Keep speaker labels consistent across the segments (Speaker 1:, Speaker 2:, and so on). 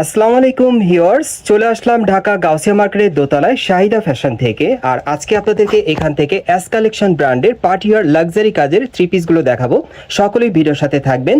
Speaker 1: আসসালামু আলাইকুম হিওয়ার্স চলে আসলাম ঢাকা গাউসিয়া মার্কেটের দোতলায় শাহিদা ফ্যাশন থেকে। আর আজকে আপনাদেরকে এখান থেকে এস কালেকশন ব্র্যান্ডের পার্টিয়ার লাক্সারি কাজের থ্রি পিসগুলো দেখাবো। সকলেই ভিডিওর সাথে থাকবেন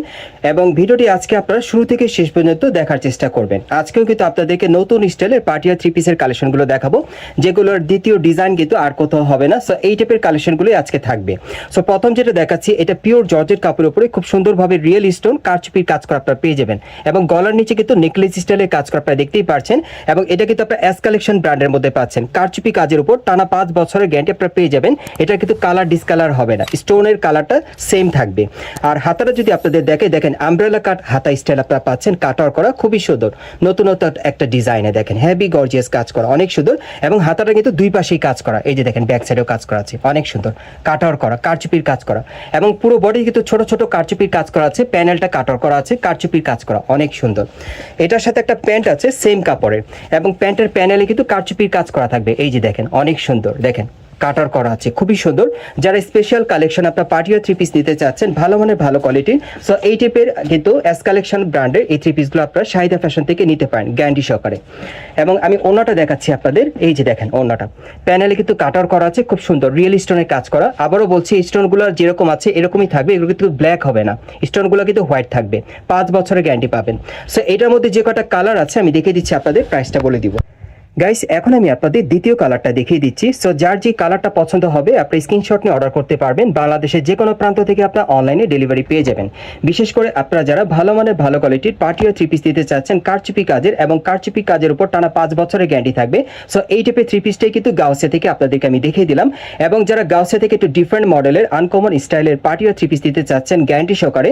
Speaker 1: এবং ভিডিওটি আজকে আপনারা শুরু থেকে শেষ পর্যন্ত দেখার চেষ্টা করবেন। আজকেও কিন্তু আপনাদেরকে নতুন স্টাইলের পার্টিয়ার থ্রি পিসের কালেকশনগুলো দেখাবো, যেগুলোর দ্বিতীয় ডিজাইন কিন্তু আর কোথাও হবে না। সো এই টাইপের কালেকশনগুলোই আজকে থাকবে। সো প্রথম যেটা দেখাচ্ছি, এটা পিওর জর্জের কাপড়ের উপরে খুব সুন্দরভাবে রিয়েল স্টোন কারচুপির কাজ করা আপনারা পেয়ে যাবেন। এবং গলার নিচে কিন্তু নেকলেস স্টাইলের কাজ করা আপনারা দেখতেই পাচ্ছেন এবং এটা কিন্তু আপনার এস কালেকশন ব্র্যান্ডের মধ্যে পাচ্ছেন। কারচুপি কাজের উপর টানা পাঁচ বছরের গ্যারান্টি আপনারা পেয়ে যাবেন। এটা কিন্তু কালার ডিসকালার হবে না। স্টোনের কালারটা সেম থাকবে। আর হাতাটা যদি আপনাদের দেখে, দেখেন আমব্রেলা কাট হাতা স্টাইল আপনারা পাচ্ছেন। কাটার করা খুবই সুন্দর। নতুনত্ব একটা ডিজাইনে দেখেন। হেভি গর্জিয়াস কাজ করা, অনেক সুন্দর। এবং হাতাটা কিন্তু দুই পাশেই কাজ করা। এই যে দেখেন ব্যাক সাইডেও কাজ করা আছে। অনেক সুন্দর। কাটার করা, কারচুপির কাজ করা। এবং পুরো বডি কিন্তু ছোট ছোট কারচুপির কাজ করা আছে। প্যানেলটা কাটার করা আছে। কারচুপির কাজ করা, অনেক সুন্দর। এটার একটা প্যান্ট আছে সেম কাপড়ের। এবং প্যান্টের প্যানেলে কিন্তু কারচুপির কাজ করা থাকবে। এই যে দেখেন, অনেক সুন্দর। দেখেন। কাটার করা আছে। খুবই সুন্দর। যারা স্পেশাল কালেকশন আপনার পার্টিও থ্রি পিস নিতে চাচ্ছেন, ভালো মানের, ভালো কোয়ালিটির সো এই টাইপের কিন্তু এস কালেকশন ব্র্যান্ডের এই থ্রি পিসগুলো আপনারা শাহিদা ফ্যাশন থেকে নিতে পারেন গ্যান্ডি সহকারে। এবং আমি ওনাটা দেখাচ্ছি আপনাদের। এই যে দেখেন ওনাটা প্যানেলে কিন্তু কাটার করা আছে, খুব সুন্দর। রিয়েল স্টোনের কাজ করা। আবারও বলছি স্টোনগুলো যেরকম আছে, এরকমই থাকবে। এগুলো কিন্তু ব্ল্যাক হবে না। স্টোনগুলো কিন্তু হোয়াইট থাকবে। পাঁচ বছরের গ্যারান্টি পাবেন। সো এটার মধ্যে যে কটা কালার আছে, আমি দেখিয়ে দিচ্ছি আপনাদের। প্রাইসটা বলে দিব। গাইস এখন আমি আপনাদের দ্বিতীয় কালারটা দেখিয়ে দিচ্ছি। সো যার যে কালারটা পছন্দ হবে, আপনি স্ক্রিনশট নিয়ে অর্ডার করতে পারবেন। বাংলাদেশের যে কোনো প্রান্ত থেকে আপনার অনলাইনে ডেলিভারি পেয়ে যাবেন। বিশেষ করে আপনারা যারা ভালো মানের, ভালো কোয়ালিটির পার্টি ও থ্রি পিস দিতে চাচ্ছেন, কারচুপি কাজের এবং কারচুপি কাজের উপর টানা পাঁচ বছরের গ্যারান্টি থাকবে। সো এই টাইপের থ্রি পিসটাই কিন্তু গাউসে থেকে আপনাদেরকে আমি দেখিয়ে দিলাম। এবং যারা গাউসে থেকে একটু ডিফারেন্ট মডেলের আনকমন স্টাইলের পার্টি ও থ্রি পিস দিতে চাচ্ছেন গ্যারান্টি সহকারে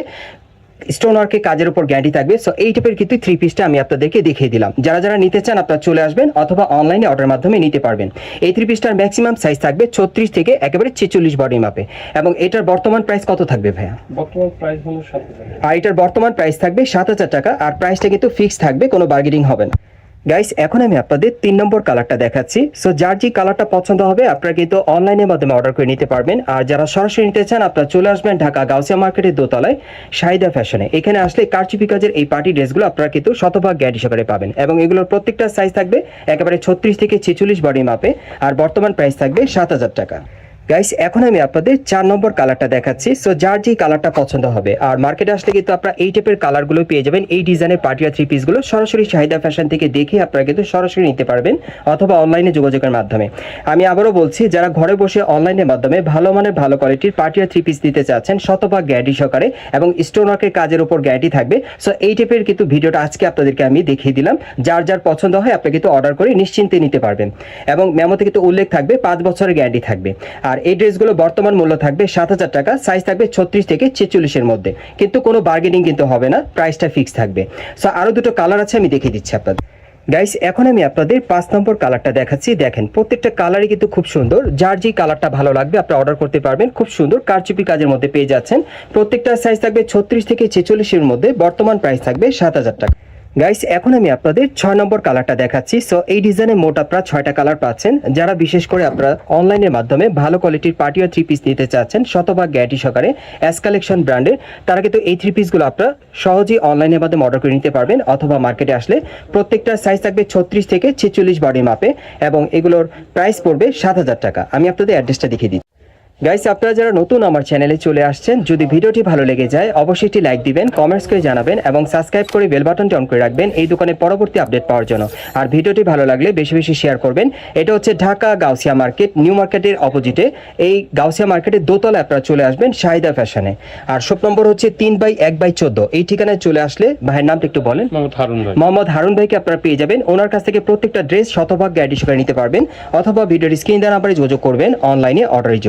Speaker 1: স্টোন ওয়ার্কে কাজের উপর গ্যারান্টি থাকবে। সো এই টাইপের কিন্তু থ্রি পিসটা আমি আপনাদেরকে দেখিয়ে দিলাম। যারা যারা নিতে চান আপনারা চলে আসবেন অথবা অনলাইনে অর্ডার মাধ্যমে নিতে পারবেন। এই থ্রি পিসটার ম্যাক্সিমাম সাইজ থাকবে ছত্রিশ থেকে একেবারে ছেচল্লিশ বডি মাপে এবং এটার বর্তমান প্রাইস কত থাকবে ভাইয়া?
Speaker 2: বর্তমান প্রাইস হলো
Speaker 1: আর এটার বর্তমান প্রাইস থাকবে সাত হাজার টাকা। আর প্রাইসটা কিন্তু ফিক্সড থাকবে কোনো বার্গেনিং হবে না। গাইস এখন আমি আপনাদের তিন নম্বর কালারটা দেখাচ্ছি। সো যার যে কালারটা পছন্দ হবে, আপনারা কিন্তু অনলাইনের মাধ্যমে অর্ডার করে নিতে পারবেন। আর যারা সরাসরি নিতে চান, আপনারা চলে আসবেন ঢাকা গাউসিয়া মার্কেটের দোতলায় শাহিদা ফ্যাশনে। এখানে আসলে কারচুপি কাজের এই পার্টি ড্রেসগুলো আপনারা কিন্তু শতভাগ গ্যারান্টি সহকারে পাবেন। এবং এগুলোর প্রত্যেকটা সাইজ থাকবে একেবারে ছত্রিশ থেকে ছেচল্লিশ বডি মাপে। আর বর্তমান প্রাইস থাকবে সাত হাজার টাকা। গাইস এখন আমি আপনাদের চার নম্বর কালারটা দেখাচ্ছি। সো যার যে কালারটা পছন্দ হবে। আর মার্কেটে আসলে কিন্তু আপনারা এই টাইপের কালারগুলো পেয়ে যাবেন। এই ডিজাইনের পার্টিয়া থ্রি পিসগুলো সরাসরি চাহিদা ফ্যাশন থেকে দেখে আপনারা কিন্তু সরাসরি নিতে পারবেন অথবা অনলাইনে যোগাযোগের মাধ্যমে। আমি আবারও বলছি, যারা ঘরে বসে অনলাইনের মাধ্যমে ভালো মানের, ভালো কোয়ালিটির পার্টিয়া থ্রি পিস দিতে চাচ্ছেন, শতভাগ গ্যারান্টি সহকারে এবং স্টোন ওয়ার্কের কাজের উপর গ্যারান্টি থাকবে। সো এই টাইপের কিন্তু ভিডিওটা আজকে আপনাদেরকে আমি দেখিয়ে দিলাম। যার যার পছন্দ হয় আপনি কিন্তু অর্ডার করে নিশ্চিন্তে নিতে পারবেন। এবং মেমোতে কিন্তু উল্লেখ থাকবে, পাঁচ বছরের গ্যারান্টি থাকবে। আর এই ড্রেসগুলো বর্তমান মূল্য থাকবে সাত হাজার টাকা সাইজ থাকবে ছত্রিশ থেকে ছেচল্লিশের মধ্যে। কিন্তু কোনো বার্গেনিং কিন্তু হবে না প্রাইসটা ফিক্স থাকবে। সো আরও দুটো কালার আছে, আমি দেখিয়ে দিচ্ছি আপনাদের। গাইস এখন আমি আপনাদের পাঁচ নম্বর কালারটা দেখাচ্ছি। দেখেন, প্রত্যেকটা কালারই কিন্তু খুব সুন্দর। যার যে কালারটা ভালো লাগবে আপনি অর্ডার করতে পারবেন। খুব সুন্দর, কারচুপি কাজের মধ্যে পেয়ে যাচ্ছেন। প্রত্যেকটা সাইজ থাকবে ছত্রিশ থেকে ছেচল্লিশের মধ্যে। বর্তমান প্রাইস থাকবে সাত হাজার টাকা। গাইস এখন আমি আপনাদের ছয় নম্বর কালারটা দেখাচ্ছি। সো এই ডিজাইনে মোট আপনারা ছয়টা কালার পাচ্ছেন। যারা বিশেষ করে আপনারা অনলাইনের মাধ্যমে ভালো কোয়ালিটির পার্টি আর থ্রি পিস নিতে চাচ্ছেন, শতভাগ গ্যাটি সহকারে অ্যাস কালেকশন ব্র্যান্ডের তারা কিন্তু এই থ্রি পিসগুলো আপনারা সহজেই অনলাইনের মাধ্যমে অর্ডার করে নিতে পারবেন অথবা মার্কেটে আসলে প্রত্যেকটা সাইজ থাকবে ছত্রিশ থেকে ছেচল্লিশ বডি মাপে এবং এগুলোর প্রাইস পড়বে সাত হাজার টাকা। আমি আপনাদের অ্যাড্রেসটা দেখিয়ে দিচ্ছি। গাইস আপনারা যারা নতুন আমার চ্যানেলে চলে আসছেন যদি ভিডিওটি ভালো লেগে যায় অবশ্যই একটি লাইক দিবেন কমেন্টস করে জানাবেন এবং সাবস্ক্রাইব করে বেল বাটনটি অন করে রাখবেন এই দোকানে পরবর্তী আপডেট পাওয়ার জন্য। আর ভিডিওটি ভালো লাগলে বেশি বেশি শেয়ার করবেন। এটা হচ্ছে ঢাকা গাউসিয়া মার্কেট নিউ মার্কেটের অপোজিটে এই গাউসিয়া মার্কেটের দোতলা আপনারা চলে আসবেন শাহিদা ফ্যাশনে আর শপ নম্বর হচ্ছে তিন বাই এক বাই চোদ্দ। এই ঠিকানায় চলে আসলে ভাইয়ের নামটা একটু বলেন।
Speaker 2: মোহাম্মদ হারুন ভাই।
Speaker 1: মোহাম্মদ হারুন ভাইকে আপনারা পেয়ে যাবেন। ওনার কাছ থেকে প্রত্যেকটা ড্রেস শতভাগ গ্যারান্টি সহকারে নিতে পারবেন। অথবা ভিডিওর স্ক্রিন দেওয়া নাম্বারে যোগাযোগ করবেন। অনলাইনে অর্ডারের জন্য।